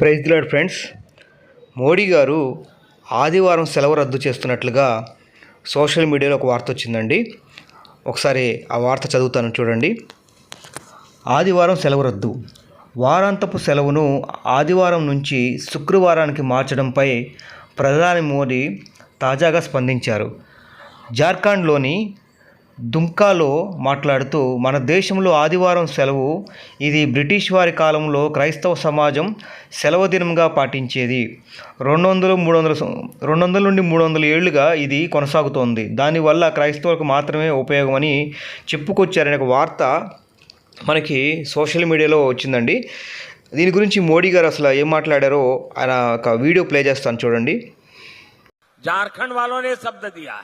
Praise దిలాడ్ friends. Modi గారు ఆదివారం సెలవు రద్దు చేస్తున్నట్లుగా సోషల్ మీడియాలో ఒక వార్త వచ్చిందండి. ఒకసారి ఆ వార్త చదువుతాను చూడండి. ఆదివారం సెలవు రద్దు. వారాంతపు సెలవును ఆదివారం నుంచి శుక్రవారానికి మార్చడంపై ప్రధాని మోదీ తాజాగా స్పందించారు. జార్ఖండ్లోని దుంకాలో మాట్లాడుతూ మన దేశంలో ఆదివారం సెలవు ఇది బ్రిటిష్ వారి కాలంలో క్రైస్తవ సమాజం సెలవు దినంగా పాటించేది. రెండు వందలు మూడు వందల రెండు వందల నుండి మూడు వందల ఏళ్ళుగా ఇది కొనసాగుతోంది. దానివల్ల క్రైస్తవులకు మాత్రమే ఉపయోగమని చెప్పుకొచ్చారనే ఒక వార్త మనకి సోషల్ మీడియాలో వచ్చిందండి. దీని గురించి మోడీ గారు అసలు ఏం మాట్లాడారో ఆయన ఒక వీడియో ప్లే చేస్తాను చూడండి. జార్ఖండ్ వాళ్ళనే శబ్ద దియా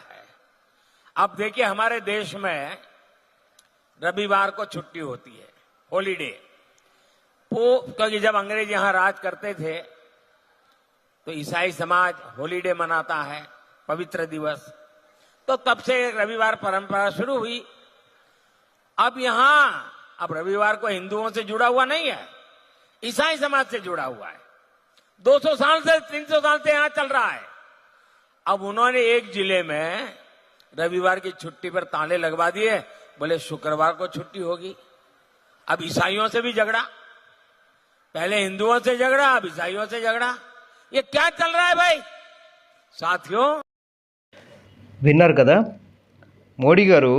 अब देखिए, हमारे देश में रविवार को छुट्टी होती है हॉलीडे वो क्योंकि जब अंग्रेज़ यहाँ राज करते थे तो ईसाई समाज हॉलीडे मनाता है, पवित्र दिवस। तो तब से रविवार परंपरा शुरू हुई। अब यहाँ, अब रविवार को हिंदुओं से जुड़ा हुआ नहीं है, ईसाई समाज से जुड़ा हुआ है। 200 साल से 300 साल से यहाँ चल रहा है। अब उन्होंने एक ज़िले में रविवार की छुट्टी पर ताले लगवा दिए बोले शुक्रवार को छुट्टी होगी अब ईसाइयों से भी झगड़ा पहले हिंदुओं से झगड़ा अब ईसाइयों से झगड़ा ये क्या चल रहा है भाई साथियों విన్నారు కదా మోడీ గారు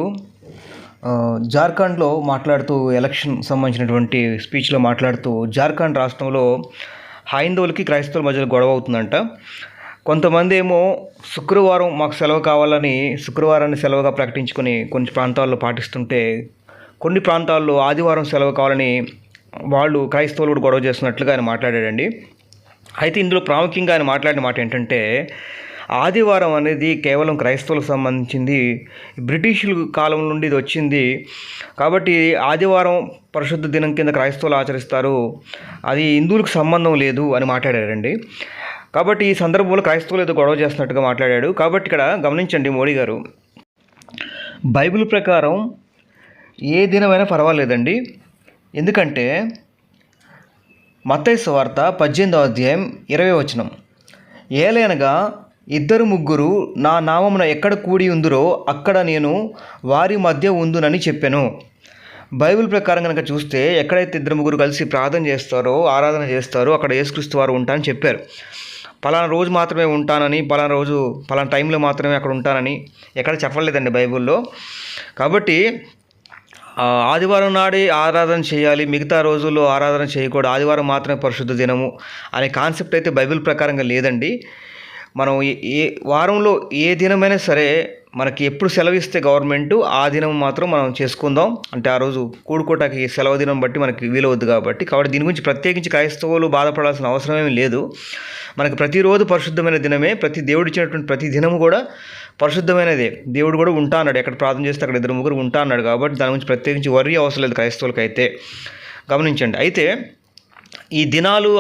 ఆ, జార్ఖండ్లో మాట్లాడుతూ ఎలక్షన్ సంబంధించినటువంటి స్పీచ్లో మాట్లాడుతూ జార్ఖండ్ రాష్ట్రంలో హైందవులకి క్రైస్తవుల మధ్యలో గొడవ అవుతుందంట కొంతమంది ఏమో శుక్రవారం మాకు సెలవు కావాలని శుక్రవారాన్ని సెలవుగా ప్రకటించుకొని కొన్ని ప్రాంతాల్లో పాటిస్తుంటే కొన్ని ప్రాంతాల్లో ఆదివారం సెలవు కావాలని వాళ్ళు క్రైస్తవులు కూడా గొడవ చేస్తున్నట్లుగా ఆయన మాట్లాడాడండి. అయితే ఇందులో ప్రాముఖ్యంగా ఆయన మాట్లాడిన మాట ఏంటంటే ఆదివారం అనేది కేవలం క్రైస్తవులకు సంబంధించింది బ్రిటిషుల కాలం నుండి ఇది వచ్చింది. కాబట్టి ఆదివారం పరిశుద్ధ దినం కింద క్రైస్తవులు ఆచరిస్తారు. అది హిందువులకు సంబంధం లేదు అని మాట్లాడారండి. కాబట్టి ఈ సందర్భంలో క్రైస్తవులు ఏదో గొడవ చేస్తున్నట్టుగా మాట్లాడాడు. కాబట్టి ఇక్కడ గమనించండి మోడీ గారు. బైబిల్ ప్రకారం ఏ దినమైనా పర్వాలేదండి. ఎందుకంటే మత్తయి వార్త పద్దెనిమిదవ అధ్యాయం ఇరవై వచనం. ఏలైనగా ఇద్దరు ముగ్గురు నా నామమున ఎక్కడ కూడి ఉందిరో అక్కడ నేను వారి మధ్య ఉందునని చెప్పాను. బైబిల్ ప్రకారం కనుక చూస్తే ఎక్కడైతే ఇద్దరు ముగ్గురు కలిసి ప్రార్థన చేస్తారో ఆరాధన చేస్తారో అక్కడ యేసుక్రీస్తు వారు ఉంటారని చెప్పారు. పలానా రోజు మాత్రమే ఉంటానని పలానా రోజు పలానా టైంలో మాత్రమే అక్కడ ఉంటానని ఎక్కడ చెప్పలేదండి బైబిల్లో. కాబట్టి ఆదివారం నాడే ఆరాధన చేయాలి మిగతా రోజుల్లో ఆరాధన చేయకూడదు ఆదివారం మాత్రమే పరిశుద్ధ దినము అనే కాన్సెప్ట్ అయితే బైబిల్ ప్రకారంగా లేదండి. మనం ఏ- వారంలో ఏ దినమైనా సరే మనకి ఎప్పుడు సెలవు ఇస్తే గవర్నమెంట్ ఆ దినం మాత్రం మనం చేసుకుందాం. అంటే ఆ రోజు కూడుకోటానికి సెలవు దినం బట్టి మనకి వీలవద్దు కాబట్టి. కాబట్టి దీని గురించి ప్రత్యేకించి క్రైస్తవులు బాధపడాల్సిన అవసరం ఏమీ లేదు. మనకి ప్రతిరోజు పరిశుద్ధమైన దినమే. ప్రతి దేవుడు ఇచ్చినటువంటి ప్రతి దినము కూడా పరిశుద్ధమైనదే. దేవుడు కూడా ఉంటా అన్నాడు. ఎక్కడ ప్రార్థన చేస్తే అక్కడ ఇద్దరు ముగ్గురు ఉంటా అన్నాడు కాబట్టి దాని గురించి ప్రత్యేకించి వరి అవసరం లేదు క్రైస్తవులకి అయితే గమనించండి. అయితే ఈ దినాలు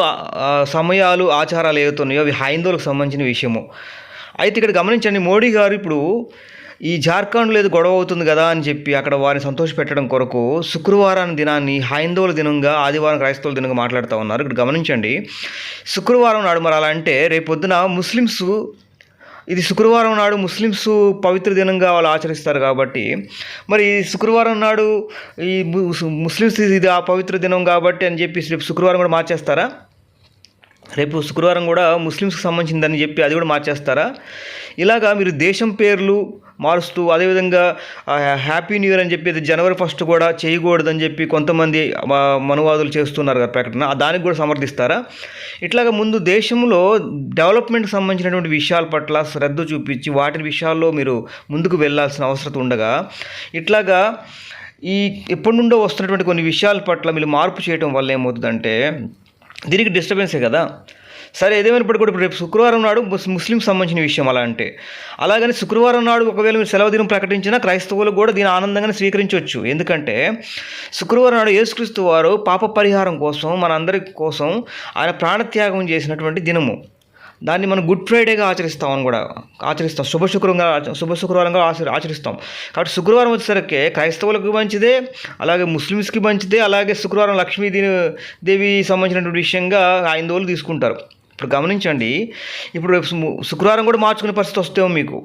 సమయాలు ఆచారాలు ఏవైతున్నాయో అవి హైందవులకు సంబంధించిన విషయము. అయితే ఇక్కడ గమనించండి మోడీ గారు ఇప్పుడు ఈ జార్ఖండ్లో ఏదో గొడవ అవుతుంది కదా అని చెప్పి అక్కడ వారిని సంతోషపెట్టడం కొరకు శుక్రవారం దినాన్ని హైందవుల దినంగా ఆదివారం క్రైస్తవుల దినంగా మాట్లాడుతూ ఉన్నారు. ఇక్కడ గమనించండి శుక్రవారం నాడు మరి అలా అంటే రేపొద్దున ముస్లిమ్స్ ఇది శుక్రవారం నాడు ముస్లిమ్స్ పవిత్ర దినంగా వాళ్ళు ఆచరిస్తారు కాబట్టి మరి శుక్రవారం నాడు ఈ ము- ముస్లిమ్స్ ఇది ఆ పవిత్ర దినం కాబట్టి అని చెప్పి రేపు శుక్రవారం కూడా మార్చేస్తారా? రేపు శుక్రవారం కూడా ముస్లిమ్స్కి సంబంధించిందని చెప్పి అది కూడా మార్చేస్తారా? ఇలాగా మీరు దేశం పేర్లు మారుస్తూ అదేవిధంగా హ్యాపీ న్యూ ఇయర్ అని చెప్పి అది జనవరి ఫస్ట్ కూడా చేయకూడదని చెప్పి కొంతమంది మనువాదులు చేస్తున్నారు కదా ప్రకటన. దానికి కూడా సమర్థిస్తారా? ఇట్లాగా ముందు దేశంలో డెవలప్మెంట్కి సంబంధించినటువంటి విషయాల పట్ల శ్రద్ధ చూపించి వాటి విషయాల్లో మీరు ముందుకు వెళ్ళాల్సిన అవసరం ఉండగా ఇట్లాగా ఈ ఎప్పటి నుండో వస్తున్నటువంటి కొన్ని విషయాల పట్ల మీరు మార్పు చేయడం వల్ల ఏమవుతుందంటే దీనికి డిస్టర్బెన్సే కదా? సరే ఏదేమైనప్పటికీ కూడా ఇప్పుడు రేపు శుక్రవారం నాడు ముస్లిం సంబంధించిన విషయం అలా అంటే. అలాగని శుక్రవారం నాడు ఒకవేళ మీరు సెలవు దినం ప్రకటించినా క్రైస్తవులు కూడా దీని ఆనందంగానే స్వీకరించవచ్చు. ఎందుకంటే శుక్రవారం నాడు యేసుక్రీస్తు వారు పాప పరిహారం కోసం మనందరి కోసం ఆయన ప్రాణత్యాగం చేసినటువంటి దినము. దాన్ని మనం గుడ్ ఫ్రైడేగా ఆచరిస్తాం అని కూడా ఆచరిస్తాం. శుభ శుక్రంగా శుభ శుక్రవారంగా ఆచ- ఆచరిస్తాం. కాబట్టి శుక్రవారం వచ్చేసరికి క్రైస్తవులకు మంచిదే అలాగే ముస్లిమ్స్కి మంచిదే అలాగే శుక్రవారం లక్ష్మీ దేవి సంబంధించినటువంటి విషయంగా హైందవులు తీసుకుంటారు. ఇప్పుడు గమనించండి ఇప్పుడు రేపు శుక్రవారం కూడా మార్చుకునే పరిస్థితి వస్తేమో మీకు.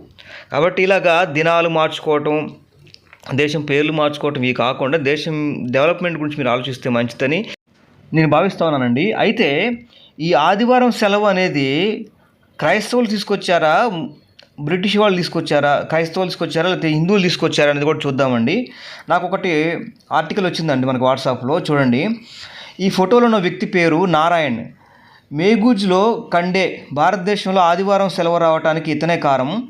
కాబట్టి ఇలాగా దినాలు మార్చుకోవటం దేశం పేర్లు మార్చుకోవటం ఇవి కాకుండా దేశం డెవలప్మెంట్ గురించి మీరు ఆలోచిస్తే మంచిదని నేను భావిస్తా ఉన్నానండి. అయితే ఈ ఆదివారం సెలవు అనేది క్రైస్తవులు తీసుకొచ్చారా బ్రిటిష్ వాళ్ళు తీసుకొచ్చారా క్రైస్తవులు తీసుకొచ్చారా లేకపోతే హిందువులు తీసుకొచ్చారా అనేది కూడా చూద్దామండి. నాకు ఒకటి ఆర్టికల్ వచ్చిందండి మనకు వాట్సాప్లో చూడండి. ఈ ఫోటోలో ఉన్న వ్యక్తి పేరు నారాయణ్. మేఘూజ్లో కండే భారతదేశంలో ఆదివారం సెలవు రావడానికి ఇతనే కారణం.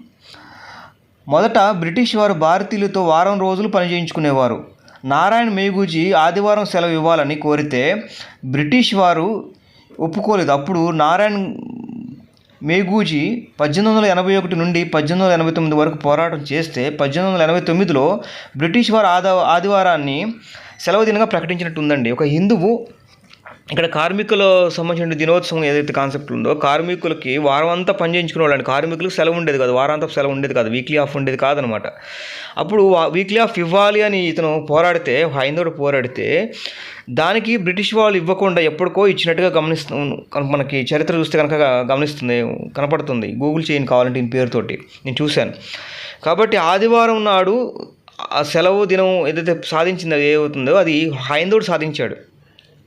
మొదట బ్రిటిష్ వారు భారతీయులతో వారం రోజులు పనిచేయించుకునేవారు. నారాయణ మేఘూజీ ఆదివారం సెలవు ఇవ్వాలని కోరితే బ్రిటిష్ వారు ఒప్పుకోలేదు. అప్పుడు నారాయణ్ మేఘూజీ పద్దెనిమిది వందల ఎనభై ఒకటి నుండి పద్దెనిమిది వందల ఎనభై తొమ్మిది వరకు పోరాటం చేస్తే పద్దెనిమిది వందల ఎనభై తొమ్మిదిలో బ్రిటిష్ వారు ఆదా ఆదివారాన్ని సెలవు దినంగా ప్రకటించినట్టుందండి. ఒక హిందువు ఇక్కడ కార్మికుల సంబంధించిన దినోత్సవం ఏదైతే కాన్సెప్ట్ ఉందో కార్మికులకి వారం అంతా పని చేయించుకునే కార్మికులకు సెలవు ఉండేది కాదు. వారాంతా సెలవు ఉండేది కాదు. వీక్లీ ఆఫ్ ఉండేది కాదనమాట. అప్పుడు వీక్లీ ఆఫ్ ఇవ్వాలి అని ఇతను పోరాడితే హైందోడు పోరాడితే దానికి బ్రిటిష్ వాళ్ళు ఇవ్వకుండా ఎప్పటికో ఇచ్చినట్టుగా గమనిస్తు మనకి చరిత్ర చూస్తే కనుక గమనిస్తుంది కనపడుతుంది. గూగుల్ చేయని కావాలంటే ఈ పేరుతోటి. నేను చూశాను. కాబట్టి ఆదివారం నాడు ఆ సెలవు దినం ఏదైతే సాధించిందో ఏమవుతుందో అది హైందోడు సాధించాడు.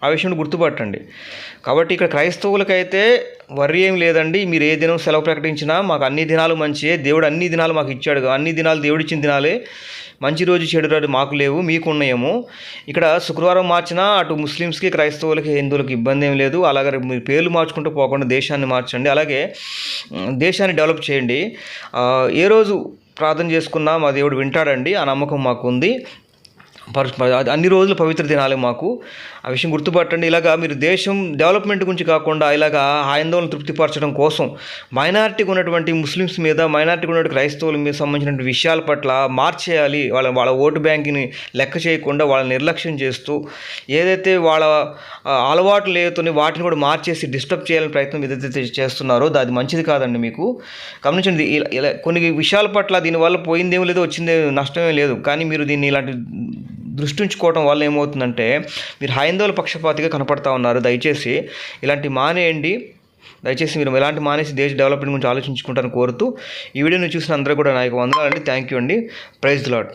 ఆ విషయం గుర్తుపట్టండి. కాబట్టి ఇక్కడ క్రైస్తవులకైతే వర్రీ ఏం లేదండి. మీరు ఏ దినం సెలవు ప్రకటించినా మాకు అన్ని దినాలు మంచియే. దేవుడు అన్ని దినాలు మాకు ఇచ్చాడు అన్ని దినాలు దేవుడిచ్చిన దినాలే. మంచి రోజు చెడు రోజు మాకు లేవు. మీకు ఉన్నాయేమో. ఇక్కడ శుక్రవారం మార్చినా అటు ముస్లిమ్స్కి క్రైస్తవులకి హిందువులకి ఇబ్బంది ఏం లేదు. అలాగే మీరు పేర్లు మార్చుకుంటూ పోకుండా దేశాన్ని మార్చండి. అలాగే దేశాన్ని డెవలప్ చేయండి. ఏ రోజు ప్రార్థన చేసుకున్నా మా దేవుడు వింటాడండి. ఆ నమ్మకం మాకు ఉంది అన్ని రోజులు పవిత్ర దినాలే మాకు. ఆ విషయం గుర్తుపట్టండి. ఇలాగా మీరు దేశం డెవలప్మెంట్ గురించి కాకుండా ఇలాగా ఆందోళన తృప్తిపరచడం కోసం మైనారిటీగా ఉన్నటువంటి ముస్లిమ్స్ మీద మైనారిటీగా ఉన్నటువంటి క్రైస్తవుల మీద సంబంధించినటువంటి విషయాల పట్ల మార్చేయాలి. వాళ్ళ వాళ్ళ ఓటు బ్యాంక్ని లెక్క చేయకుండా వాళ్ళని నిర్లక్ష్యం చేస్తూ ఏదైతే వాళ్ళ అలవాటు అలవాట్లు ఏదైతే వాటిని కూడా మార్చేసి డిస్టర్బ్ చేయాలని ప్రయత్నం ఏదైతే చేస్తున్నారో అది మంచిది కాదండి మీకు. గమనించండి ఇలా ఇలా కొన్ని విషయాల పట్ల దీనివల్ల పోయిందేమో లేదో వచ్చిందే నష్టమే లేదు. కానీ మీరు దీన్ని ఇలాంటి దృష్టి ఉంచుకోవడం వల్ల ఏమవుతుందంటే మీరు హైందవుల పక్షపాతిగా కనపడతా ఉన్నారు. దయచేసి ఇలాంటి మానేయండి. దయచేసి మీరు ఎలాంటి మానేసి దేశ డెవలప్మెంట్ గురించి ఆలోచించుకుంటారని కోరుతూ ఈ వీడియోని చూసిన అందరూ కూడా నాకు వందనాలండి. థ్యాంక్ యూ అండి. Praise Lord